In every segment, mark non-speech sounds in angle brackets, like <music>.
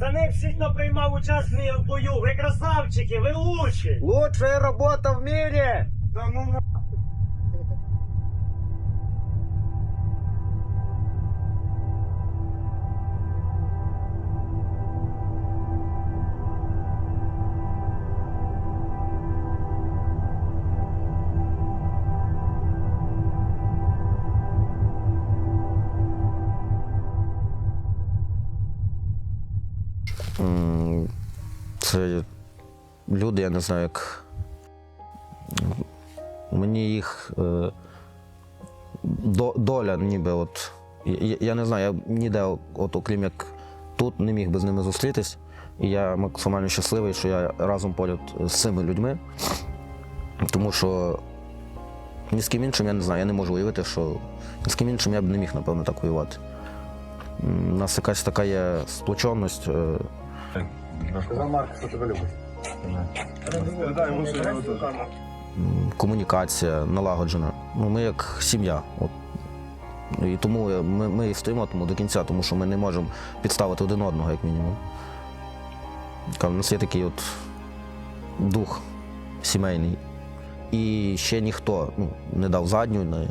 Пацани, всі, хто приймав участь в бою, ви красавчики, ви лучші. Лучшая работа в мире! Та Це люди, я не знаю, як. Мені їх е, доля ніби от. Я, я не знаю, я ніде, от, окрім як тут, не міг би з ними зустрітись. І я максимально щасливий, що я разом поряд з цими людьми. Тому що ні з ким іншим я не знаю, я не можу уявити, що ні з ким іншим я б не міг, напевно, так воювати. У нас якась така є сплоченість. Комунікація налагоджена. Ну, ми як сім'я. От. І тому ми, ми і стоїмо тому до кінця, тому що ми не можемо підставити один одного, як мінімум. У нас є такий от дух сімейний. І ще ніхто ну, не дав задню, не,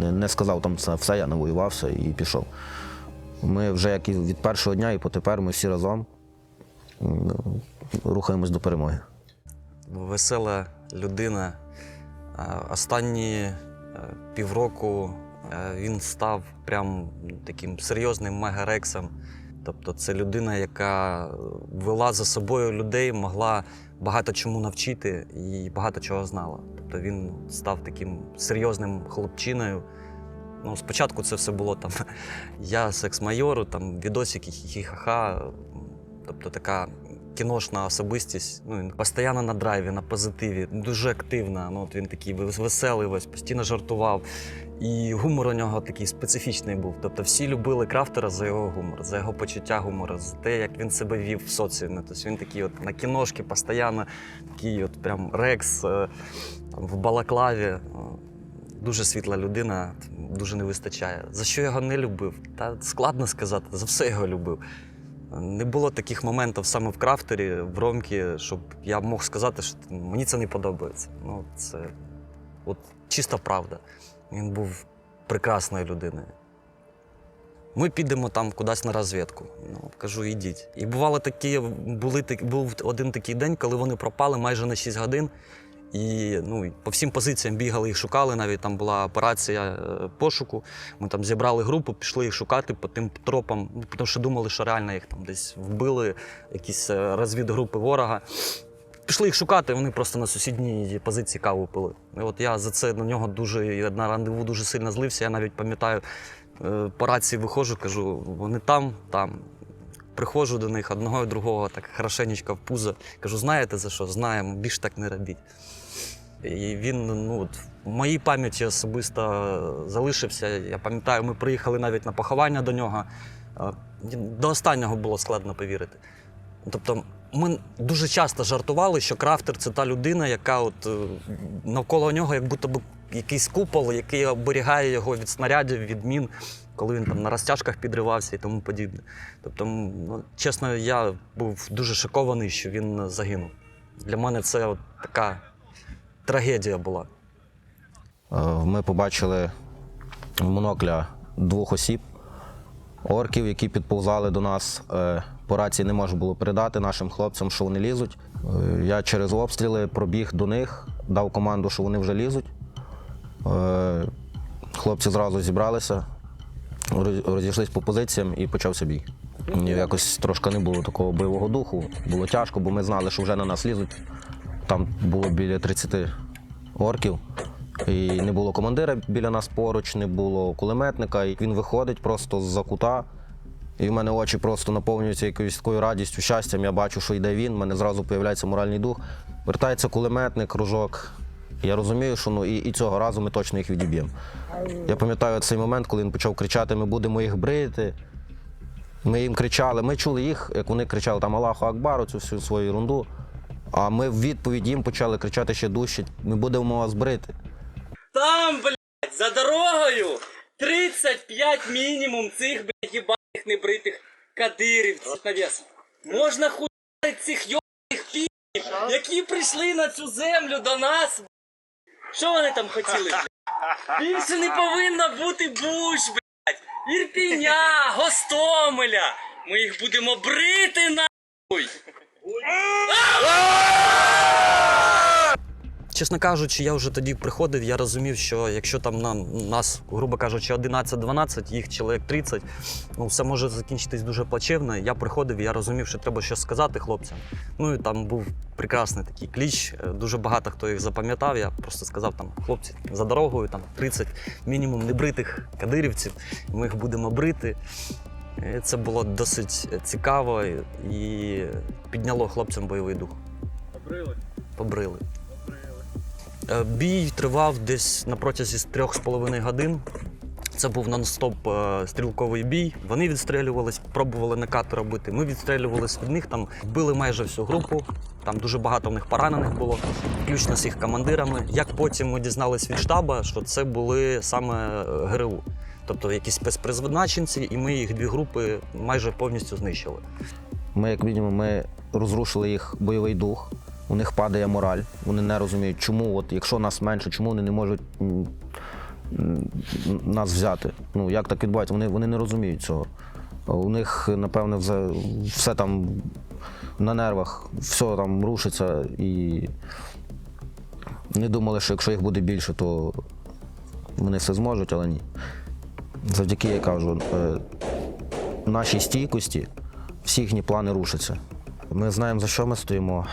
не, не сказав там це все, я навоювався і пішов. Ми вже як і від першого дня і потепер ми всі разом рухаємось до перемоги. весела людина. Останні е, півроку е, він став прям таким серйозним мегарексом. Тобто це людина, яка вела за собою людей, могла багато чому навчити і багато чого знала. Тобто він став таким серйозним хлопчиною. Ну, спочатку це все було там <laughs> я секс-майору, там відосики хі-хі-ха-ха. Тобто така кіношна особистість. Ну, він постійно на драйві, на позитиві, дуже активна. Ну, от він такий веселий, весь, постійно жартував. І гумор у нього такий специфічний був. Тобто всі любили крафтера за його гумор, за його почуття гумору, за те, як він себе вів в соціумі. Тобто він такий от на кіношки постійно, такий от прям рекс е, там, в балаклаві. Е, Дуже світла людина, дуже не вистачає. За що його не любив? Та складно сказати, за все його любив. Не було таких моментів саме в крафтері, в Ромкі, щоб я мог сказати, що мені це не подобається. Ну, це от чиста правда. Він був прекрасною людиною. Ми підемо там кудись на розвідку. Ну, кажу, ідіть. І бувало такі, були, був один такий день, коли вони пропали майже на 6 годин. І ну, по всім позиціям бігали, їх шукали. Навіть там була операція е, пошуку. Ми там зібрали групу, пішли їх шукати по тим тропам, ну, тому що думали, що реально їх там десь вбили, якісь е, розвідгрупи ворога. Пішли їх шукати, вони просто на сусідній позиції каву пили. І от я за це на нього дуже на рандеву дуже сильно злився. Я навіть пам'ятаю, е, по рації виходжу, кажу, вони там, там. Приходжу до них одного і другого, так хорошенечко в пузо. Кажу, знаєте за що? Знаємо, більше так не робіть. І він ну, в моїй пам'яті особисто залишився. Я пам'ятаю, ми приїхали навіть на поховання до нього. Е, До останнього було складно повірити. Тобто, ми дуже часто жартували, що крафтер це та людина, яка от е, навколо нього, як будто б якийсь купол, який оберігає його від снарядів, від мін, коли він там на розтяжках підривався і тому подібне. Тобто, ну, чесно, я був дуже шокований, що він загинув. Для мене це от така трагедія була. Е, Ми побачили в монокля двох осіб, орків, які підповзали до нас. Е, По рації не можна було передати нашим хлопцям, що вони лізуть. Е, Я через обстріли пробіг до них, дав команду, що вони вже лізуть. Хлопці зразу зібралися, розійшлись по позиціям і почався бій. Якось трошки не було такого бойового духу. Було тяжко, бо ми знали, що вже на нас лізуть. Там було біля 30 орків. І не було командира біля нас поруч, не було кулеметника. І він виходить просто з-за кута. І в мене очі просто наповнюються якоюсь такою радістю, щастям. Я бачу, що йде він, в мене зразу з'являється моральний дух. Вертається кулеметник, кружок. Я розумію, що ну і, і цього разу ми точно їх відіб'ємо. Я пам'ятаю цей момент, коли він почав кричати: ми будемо їх брити. Ми їм кричали, ми чули їх, як вони кричали там Аллаху Акбару, цю всю свою ерунду. А ми в відповідь їм почали кричати ще дужче: ми будемо вас брити. Там, блядь, за дорогою 35 мінімум цих, блядь, їбаних небритих кадирівців навес. Можна хуярить цих йобаних пів, які прийшли на цю землю до нас. Що вони там хотіли? Більше не повинно бути буш, блядь. Ірпіня, Гостомеля. Ми їх будемо брити нахуй. Чесно кажучи, я вже тоді приходив, я розумів, що якщо там на нас, грубо кажучи, 11-12, їх чоловік 30, ну все може закінчитись дуже плачевно. Я приходив, я розумів, що треба щось сказати хлопцям. Ну і там був прекрасний такий кліч. е, Дуже багато хто їх запам'ятав. Я просто сказав там, хлопці, за дорогою там 30 мінімум небритих кадирівців. Ми їх будемо брити. І це було досить цікаво і підняло хлопцям бойовий дух. Побрили? Побрили. Е, Бій тривав десь на протязі трьох з половиною годин. Це був нон-стоп е, стрілковий бій. Вони відстрілювались, пробували накати робити. Ми відстрілювалися від них, там вбили майже всю групу. Там дуже багато в них поранених було, включно з їх командирами. Як потім ми дізналися від штаба, що це були саме е, ГРУ, тобто якісь спецпризначенці, і ми їх дві групи майже повністю знищили. Ми, як мінімум, ми розрушили їх бойовий дух. У них падає мораль. Вони не розуміють, чому, от, якщо нас менше, чому вони не можуть нас взяти. Ну, як так відбувається? Вони, вони не розуміють цього. У них, напевне, все, все там на нервах, все там рушиться і не думали, що якщо їх буде більше, то вони все зможуть, але ні. Завдяки, я кажу, е, нашій стійкості всі їхні плани рушаться. Ми знаємо, за що ми стоїмо,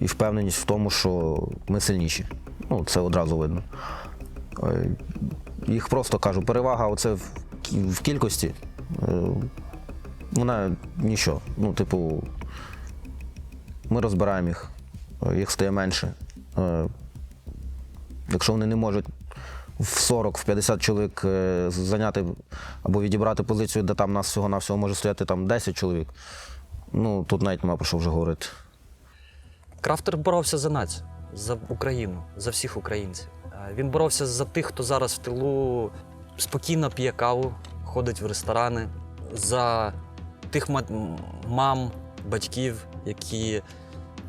і впевненість в тому, що ми сильніші. Ну, це одразу видно. Е, Їх просто кажу, перевага оце в, кількості. е, Вона нічого. Ну, типу, ми розбираємо їх, їх стає менше. Е, Якщо вони не можуть в 40, в 50 чоловік зайняти або відібрати позицію, де там нас всього-навсього може стояти там 10 чоловік, ну тут навіть нема про що вже говорити. Крафтер боровся за націю, за Україну, за всіх українців. Е, Він боровся за тих, хто зараз в тилу спокійно п'є каву, ходить в ресторани, за тих мам, батьків, які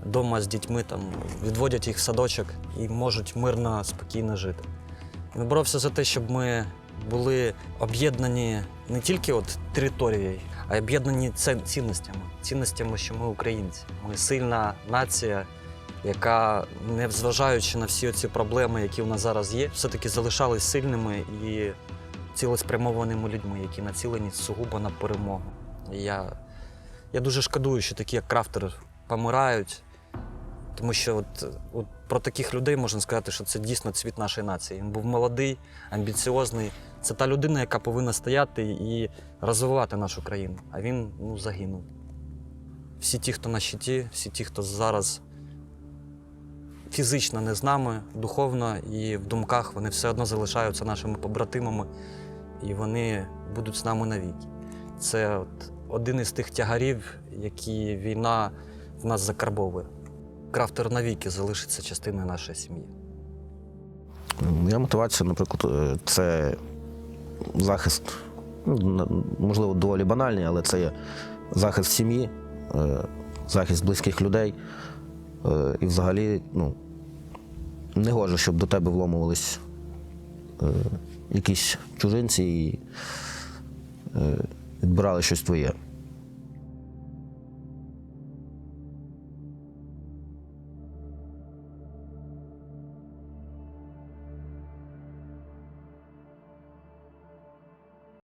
вдома з дітьми там відводять їх в садочок і можуть мирно, спокійно жити. Він боровся за те, щоб ми були об'єднані не тільки от територією, а об'єднані цінностями. Цінностями, що ми українці. Ми сильна нація, яка, незважаючи на всі ці проблеми, які в нас зараз є, все-таки залишалась сильними і цілеспрямованими людьми, які націлені сугубо на перемогу. Я, я дуже шкодую, що такі, як крафтери, помирають. Тому що от, от про таких людей можна сказати, що це дійсно цвіт нашої нації. Він був молодий, амбіціозний. Це та людина, яка повинна стояти і розвивати нашу країну. А він ну, загинув. Всі ті, хто на щиті, всі ті, хто зараз фізично не з нами, духовно і в думках, вони все одно залишаються нашими побратимами, і вони будуть з нами навіки. Це от один із тих тягарів, які війна в нас закарбовує. Крафтер навіки залишиться частиною нашої сім'ї. Моя мотивація, наприклад, е, це захист, ну, можливо, доволі банальний, але це є захист сім'ї, е, захист близьких людей. Е, І взагалі, ну, не гоже, щоб до тебе вломувались якісь чужинці і відбирали щось твоє.